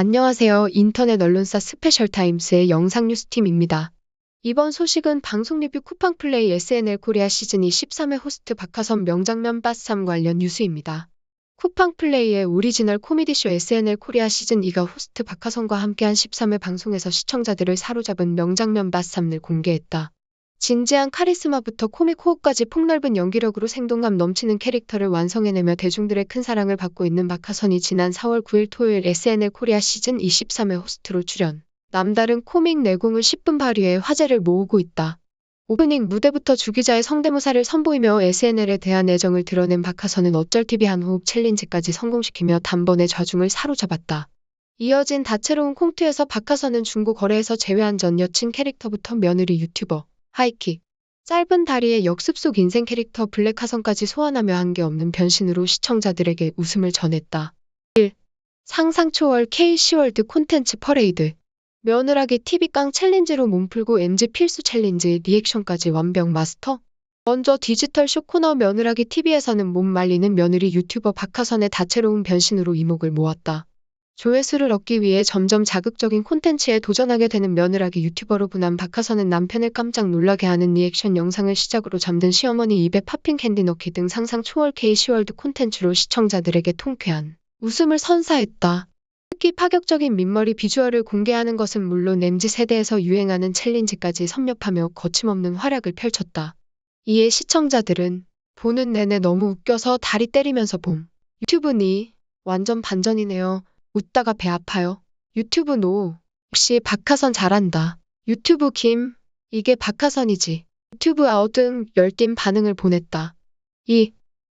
안녕하세요. 인터넷 언론사 스페셜타임스의 영상 뉴스팀입니다. 이번 소식은 방송 리뷰 쿠팡 플레이 SNL 코리아 시즌2 13회 호스트 박하선 명장면 빠쌈 관련 뉴스입니다. 쿠팡 플레이의 오리지널 코미디쇼 SNL 코리아 시즌2가 호스트 박하선과 함께한 13회 방송에서 시청자들을 사로잡은 명장면 빠쌈을 공개했다. 진지한 카리스마부터 코믹 호흡까지 폭넓은 연기력으로 생동감 넘치는 캐릭터를 완성해내며 대중들의 큰 사랑을 받고 있는 박하선이 지난 4월 9일 토요일 SNL 코리아 시즌 23회 호스트로 출연. 남다른 코믹 내공을 10분 발휘해 화제를 모으고 있다. 오프닝 무대부터 주기자의 성대모사를 선보이며 SNL에 대한 애정을 드러낸 박하선은 어쩔 TV 한 호흡 챌린지까지 성공시키며 단번에 좌중을 사로잡았다. 이어진 다채로운 콩트에서 박하선은 중고 거래에서 제외한 전 여친 캐릭터부터 며느리 유튜버, 하이킥, 짧은 다리의 역습 속 인생 캐릭터 블랙하선까지 소환하며 한계 없는 변신으로 시청자들에게 웃음을 전했다. 1. 상상 초월 K-시월드 콘텐츠 퍼레이드 며느라기 TV깡 챌린지로 몸풀고 MG 필수 챌린지 리액션까지 완벽 마스터? 먼저 디지털 쇼 코너 며느라기 TV에서는 몸 말리는 며느리 유튜버 박하선의 다채로운 변신으로 이목을 모았다. 조회수를 얻기 위해 점점 자극적인 콘텐츠에 도전하게 되는 며느라기 유튜버로 분한 박하선은 남편을 깜짝 놀라게 하는 리액션 영상을 시작으로 잠든 시어머니 입에 팝핑 캔디 넣기 등 상상 초월 K 시월드 콘텐츠로 시청자들에게 통쾌한 웃음을 선사했다. 특히 파격적인 민머리 비주얼을 공개하는 것은 물론 MZ 세대에서 유행하는 챌린지까지 섭렵하며 거침없는 활약을 펼쳤다. 이에 시청자들은 보는 내내 너무 웃겨서 다리 때리면서 봄. 유튜브니 완전 반전이네요. 웃다가 배 아파요. 유튜브 노. 역시 박하선 잘한다. 유튜브 김. 이게 박하선이지. 유튜브 아웃 등 열띤 반응을 보냈다. 2.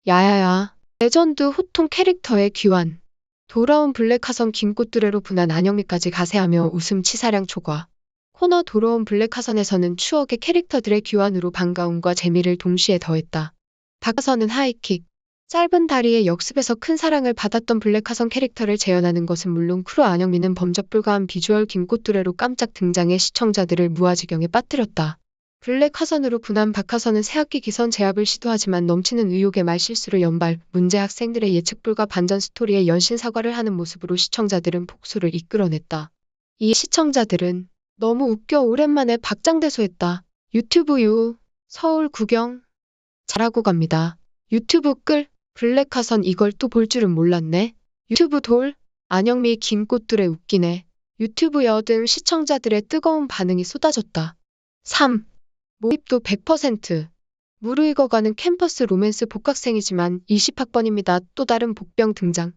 야야야. 레전드 호통 캐릭터의 귀환. 돌아온 블랙하선 김꽃두레로 분한 안영미까지 가세하며 웃음 치사량 초과. 코너 돌아온 블랙하선에서는 추억의 캐릭터들의 귀환으로 반가움과 재미를 동시에 더했다. 박하선은 하이킥, 짧은 다리의 역습에서 큰 사랑을 받았던 블랙하선 캐릭터를 재현하는 것은 물론 크루 안영미는 범접불가한 비주얼 김꽃두레로 깜짝 등장해 시청자들을 무아지경에 빠뜨렸다. 블랙 하선으로 분한 박하선은 새학기 기선 제압을 시도하지만 넘치는 의욕의 말실수를 연발, 문제 학생들의 예측 불가 반전 스토리에 연신 사과를 하는 모습으로 시청자들은 폭소를 이끌어냈다. 이에 시청자들은 너무 웃겨 오랜만에 박장대소했다. 유튜브 유, 서울 구경. 잘하고 갑니다. 유튜브 끌, 블랙하선 이걸 또 볼 줄은 몰랐네. 유튜브 돌, 안영미 김꽃들의 웃기네. 유튜브 여등 시청자들의 뜨거운 반응이 쏟아졌다. 3. 몰입도 100%. 무르익어가는 캠퍼스 로맨스 복학생이지만 20학번입니다. 또 다른 복병 등장.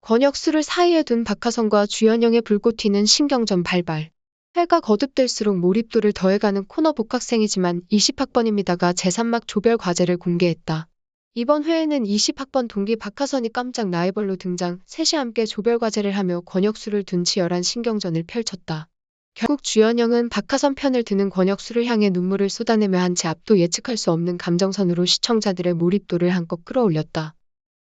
권혁수를 사이에 둔 박하선과 주연영의 불꽃 튀는 신경전 발발. 해가 거듭될수록 몰입도를 더해가는 코너 복학생이지만 20학번입니다가 제3막 조별 과제를 공개했다. 이번 회에는 20학번 동기 박하선이 깜짝 라이벌로 등장, 셋이 함께 조별 과제를 하며 권혁수를 둔 치 열한 신경전을 펼쳤다. 결국 주연영은 박하선 편을 드는 권혁수를 향해 눈물을 쏟아내며 한 채 앞도 예측할 수 없는 감정선으로 시청자들의 몰입도를 한껏 끌어올렸다.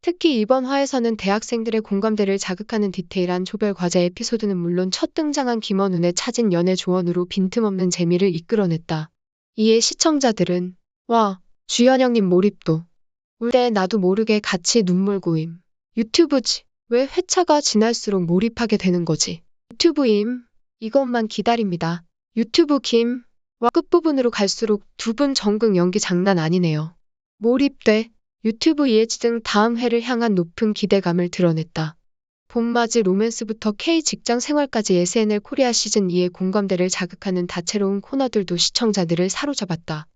특히 이번 화에서는 대학생들의 공감대를 자극하는 디테일한 조별 과제 에피소드는 물론 첫 등장한 김원훈의 차진 연애 조언으로 빈틈없는 재미를 이끌어냈다. 이에 시청자들은 와, 주연영님 몰입도. 울 때 나도 모르게 같이 눈물 고임. 유튜브지. 왜 회차가 지날수록 몰입하게 되는 거지? 유튜브임. 이것만 기다립니다. 유튜브 김. 와 끝부분으로 갈수록 두 분 정극 연기 장난 아니네요. 몰입돼. 유튜브 예지 등 다음 회를 향한 높은 기대감을 드러냈다. 봄맞이 로맨스부터 K 직장 생활까지 SNL 코리아 시즌 2의 공감대를 자극하는 다채로운 코너들도 시청자들을 사로잡았다.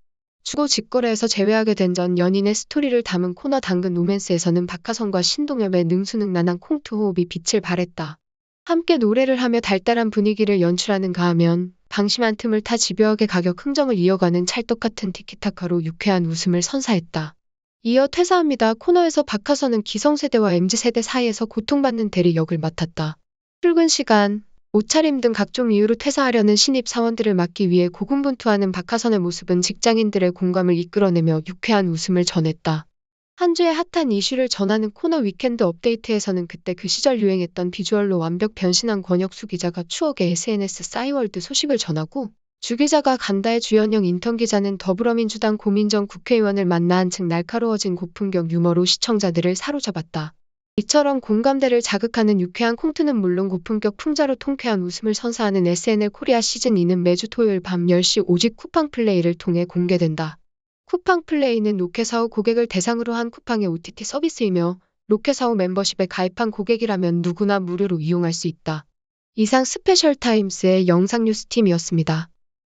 주거 직거래에서 제외하게 된 전 연인의 스토리를 담은 코너 당근 로맨스에서는 박하선과 신동엽의 능수능란한 콩트 호흡이 빛을 발했다. 함께 노래를 하며 달달한 분위기를 연출하는가 하면 방심한 틈을 타 집요하게 가격 흥정을 이어가는 찰떡 같은 티키타카로 유쾌한 웃음을 선사했다. 이어 퇴사합니다 코너에서 박하선은 기성세대와 MZ세대 사이에서 고통받는 대리 역을 맡았다. 출근 시간, 옷차림 등 각종 이유로 퇴사하려는 신입 사원들을 막기 위해 고군분투하는 박하선의 모습은 직장인들의 공감을 이끌어내며 유쾌한 웃음을 전했다. 한 주의 핫한 이슈를 전하는 코너 위켄드 업데이트에서는 그때 그 시절 유행했던 비주얼로 완벽 변신한 권혁수 기자가 추억의 SNS 싸이월드 소식을 전하고 주 기자가 간다의 주연영 인턴 기자는 더불어민주당 고민정 국회의원을 만나 한층 날카로워진 고품격 유머로 시청자들을 사로잡았다. 이처럼 공감대를 자극하는 유쾌한 콘트는 물론 고품격 풍자로 통쾌한 웃음을 선사하는 SNL 코리아 시즌 2는 매주 토요일 밤 10시 오직 쿠팡 플레이를 통해 공개된다. 쿠팡 플레이는 로켓사후 고객을 대상으로 한 쿠팡의 OTT 서비스이며 로켓사후 멤버십에 가입한 고객이라면 누구나 무료로 이용할 수 있다. 이상 스페셜 타임스의 영상 뉴스팀이었습니다.